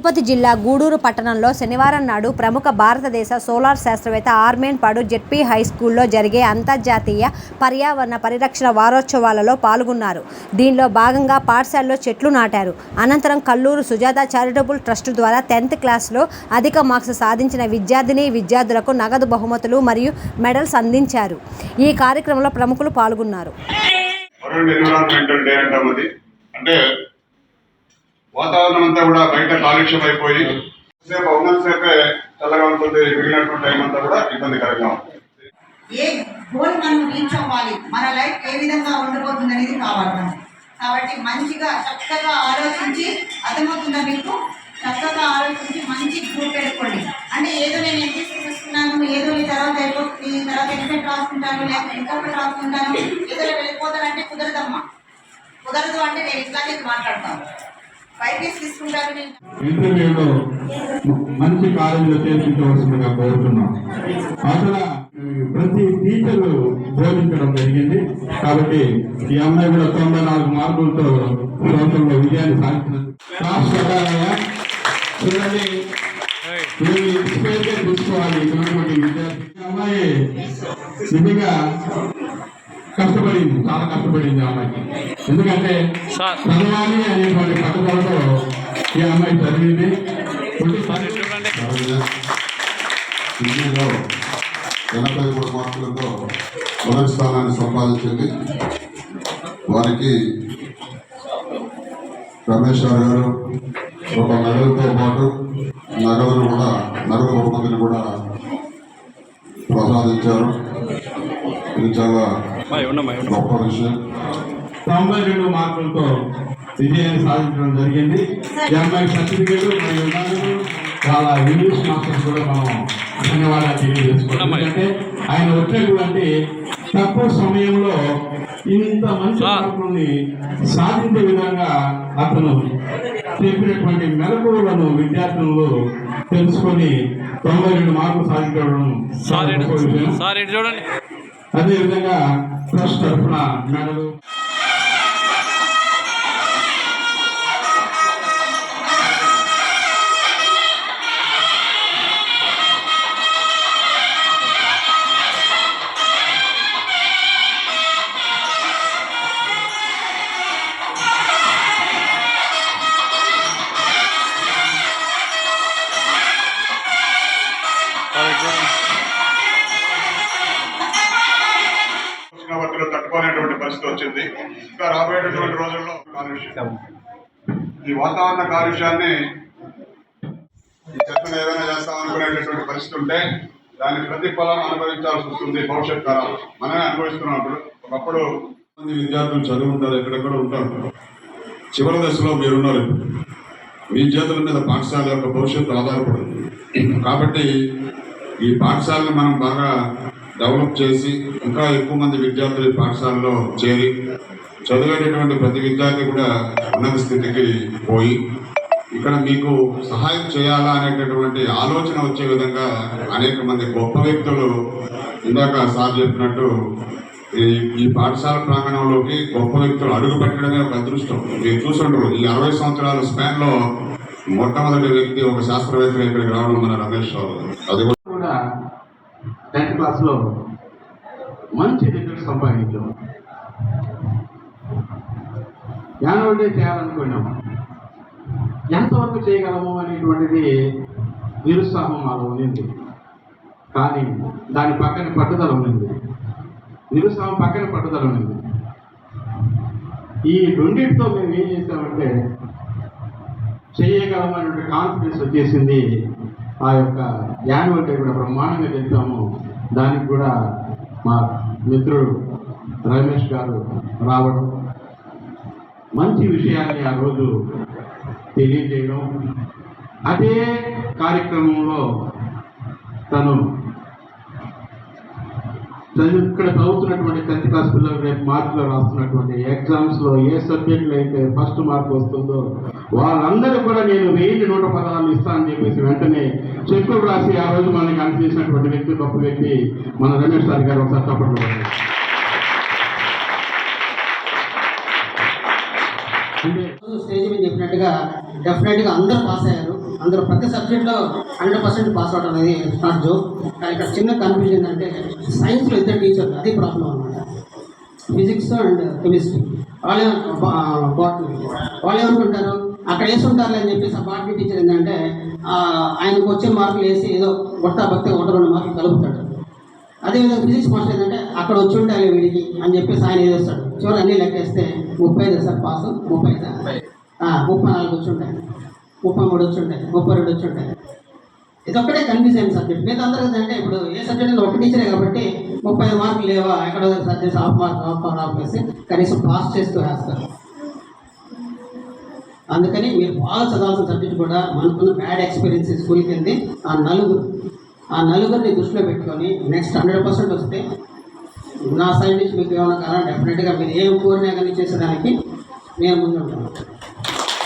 తిరుపతి జిల్లా గూడూరు పట్టణంలో శనివారం నాడు ప్రముఖ భారతదేశ సోలార్ శాస్త్రవేత్త ఆర్మేన్ పాడు జెడ్పీ హై స్కూల్లో జరిగే అంతర్జాతీయ పర్యావరణ పరిరక్షణ వారోత్సవాలలో పాల్గొన్నారు. దీనిలో భాగంగా పాఠశాలలో చెట్లు నాటారు. అనంతరం కల్లూరు సుజాత చారిటబుల్ ట్రస్ట్ ద్వారా టెన్త్ క్లాస్లో అధిక మార్క్స్ సాధించిన విద్యార్థిని విద్యార్థులకు నగదు బహుమతులు మరియు మెడల్స్ అందించారు. ఈ కార్యక్రమంలో ప్రముఖులు పాల్గొన్నారు. అంటే వాతావరణం అంతా కూడా బయట కాలుష్యం అయిపోయి సేపు ఉన్నంతసేపే చల్లగా ఉంటుంది మిగిలినటువంటి టైం అంతా కూడా ఇబ్బందికరంగా ఉంటుంది. ఏ గోల్ మనం రీచ్ అవ్వాలి? మన లైఫ్ ఏ విధంగా ఉండబోతుంది అనేది కావాలి కాబట్టి మంచిగా చక్కగా ఆలోచించి అర్థమవుతుందా మీకు? చక్కగా ఆలోచించి మంచి గ్రూప్ పెట్టుకోండి అంటే ఏదో నేను ఎంత చూస్తున్నాను ఏదో ఈ తర్వాత అయిపోతుంది ఈ తర్వాత ఎక్సెట్ రాసుకుంటాను లేకపోతే ఇంకొకటి రాసుకుంటాను ఏదో వెళ్ళిపోతానంటే కుదరదమ్మా. కుదరదు అంటే నేను ఇట్లాగే మాట్లాడతాను. ఇంటర్వ్యూలో మంచి కాలేజీలో చేర్పించవలసిందిగా కోరుతున్నాం అసలు ప్రతి టీచర్ బోధించడం జరిగింది. కాబట్టి ఈ అమ్మాయి కూడా తొంభై నాలుగు మార్కులతో సంవత్సరంలో విజయాన్ని సాధించిన రాష్ట్ర చూడండి తీసుకోవాలి. ఇటువంటి విద్యార్థి. ఈ అమ్మాయి నిజంగా కష్టపడింది చాలా కష్టపడింది అమ్మాయి ఎందుకంటే చదవాలి అనేటువంటి పట్టుదలతో ఈ అమ్మాయి చదివింది. హిందీలో ఎనభై మూడు మార్కులతో మొదటి స్థానాన్ని సంపాదించింది. వారికి రమేష్ రావు గారు ఒక మెడల్తో పాటు నగదును కూడా నగదు బహుమతిని కూడా ప్రసాదించారు. ఇది చాలా గొప్ప విషయం. తొంభై రెండు మార్కులతో విజయాన్ని సాధించడం జరిగింది. అమ్మాయి సర్టిఫికేట్ మరియు చాలా ఇంగ్లీష్ మాస్టర్స్ కూడా మనం ధన్యవాదాలు తెలియజేసుకోవాలి. ఎందుకంటే ఆయన వచ్చినటువంటి తక్కువ సమయంలో ఇంత మంచి మార్కుల్ని సాధించే విధంగా అతను చెప్పినటువంటి మెలకువలను విద్యార్థులు తెలుసుకొని తొంభై రెండు మార్కులు సాధించడం చూడండి. అదేవిధంగా ట్రస్ట్ తరఫున మెడలు Thank you. పరిస్థితి వచ్చింది. ఇంకా రాబోయేటటువంటి రోజుల్లో కాలుష్యం. ఈ వాతావరణ కాలుష్యాన్ని ఈ చెత్తను ఏదైనా చేస్తాం అనుకునేటటువంటి పరిస్థితి ఉంటే దాని ప్రతిఫలం అనుభవించాల్సి వస్తుంది భవిష్యత్ తరాలు మనమే అనుభవిస్తున్నాం ఇప్పుడు ఒకప్పుడు మంది విద్యార్థులు చదువు ఉంటారు ఎక్కడెక్కడ ఉంటారు. చివరి దశలో మీరున్నారు. మీ చేతుల మీద పాఠశాల యొక్క భవిష్యత్తు ఆధారపడింది కాబట్టి ఈ పాఠశాలను మనం బాగా డెవలప్ చేసి ఇంకా ఎక్కువ మంది విద్యార్థులు పాఠశాలలో చేరి చదివేటటువంటి ప్రతి విద్యార్థి కూడా ఉన్నత స్థితికి పోయి ఇక్కడ మీకు సహాయం చేయాలా అనేటటువంటి ఆలోచన వచ్చే విధంగా అనేక మంది గొప్ప వ్యక్తులు ఇందాక సార్ చెప్పినట్టు ఈ ఈ పాఠశాల ప్రాంగణంలోకి గొప్ప వ్యక్తులు అడుగు పెట్టడమే ఒక అదృష్టం. మీరు చూసుంటారు ఈ అరవై సంవత్సరాల స్పాన్లో మొట్టమొదటి వ్యక్తి ఒక శాస్త్రవేత్త ఇక్కడికి రావడం మన రమేష్ రావు అది కూడా టెన్త్ క్లాస్లో మంచి రిజల్ట్ సంపాదించాం. యాన్యువల్ డే చేయాలనుకున్నాం. ఎంతవరకు చేయగలము అనేటువంటిది నిరుత్సాహం మాలో ఉంది కానీ దాని పక్కన పట్టుదల ఉంది నిరుత్సాహం పక్కన పట్టుదల ఉంది ఈ రెండింటితో మేము ఏం చేసామంటే చేయగలమనే కాన్ఫిడెన్స్ వచ్చేసింది. ఆ యొక్క యాన్యువల్ డే కూడా బ్రహ్మాండంగా చేద్దాము దానికి కూడా మా మిత్రుడు రమేష్ గారు రావడం. మంచి విషయాన్ని ఆ రోజు తెలియజేయడం. అదే కార్యక్రమంలో తను ఇక్కడ చదువుతున్నటువంటి టెన్త్ క్లాస్ పిల్లలు రేపు మార్కులు రాస్తున్నటువంటి ఎగ్జామ్స్లో ఏ సబ్జెక్టులో అయితే ఫస్ట్ మార్క్ వస్తుందో వాళ్ళందరూ కూడా నేను వెయ్యి నూట పదహారు ఇస్తానని చెప్పేసి వెంటనే చెక్కులు రాసి ఆ రోజు మనకి అందజేసినటువంటి వ్యక్తి గొప్ప వ్యక్తి మన రమేష్ సార్ గారు ఒకసారి తప్పట్లు స్టేజ్ మీద చెప్పినట్టుగా డెఫినెట్గా అందరూ పాస్ అయ్యారు. అందులో ప్రతి సబ్జెక్ట్లో హండ్రెడ్ పర్సెంట్ పాస్ అవడం అనేది నాట్ జోక్ కానీ ఇక్కడ చిన్న కన్ఫ్యూజన్ ఏంటంటే సైన్స్లో ఇద్దరు టీచర్ అది ప్రాబ్లం అనమాట ఫిజిక్స్ అండ్ కెమిస్ట్రీ వాళ్ళే బాటనీ వాళ్ళు ఏమనుకుంటారు? అక్కడ వేసుంటారు అని చెప్పేసి ఆ బాటనీ టీచర్ ఏంటంటే ఆయనకు వచ్చే మార్కులు వేసి ఏదో కొత్త భక్తి ఒకటి రెండు మార్కులు కలుపుతాడు. అదేవిధంగా ఫిజిక్స్ మాస్టర్ ఏంటంటే అక్కడ వచ్చి ఉండాలి వీడికి అని చెప్పేసి ఆయన వేస్తాడు చివరి అన్ని లెక్కేస్తే ముప్పై ఐదు సార్ పాస్. ముప్పై ఐదు? ముప్పై నాలుగు వచ్చి ఉంటాయి. ముప్పై మూడు వచ్చి ఉంటాయి ముప్పై రెండు వచ్చి ఉంటాయి ఇదొక్కటే కన్ఫ్యూజ్ అయిన సబ్జెక్ట్ మిగతా అందరూ అంటే ఇప్పుడు ఏ సబ్జెక్ట్ ఒక టీచరే కాబట్టి ముప్పై మార్కులు లేవా ఎక్కడ subject half mark half mark half వేసి కనీసం పాస్ చేస్తూ రాస్తారు. అందుకని మీరు బాగా చదవాల్సిన సబ్జెక్ట్ కూడా మనకున్న బ్యాడ్ ఎక్స్పీరియన్స్ స్కూల్కి వెళ్ళి ఆ నలుగురు ఆ నలుగురిని దృష్టిలో పెట్టుకొని నెక్స్ట్ హండ్రెడ్ పర్సెంట్ వస్తే నా సైడ్ నుంచి మీకు ఏమైనా కావాలా డెఫినెట్గా మీరు ఏం కోరినా కానీ చేసేదానికి నేను ముందు ఉంటాను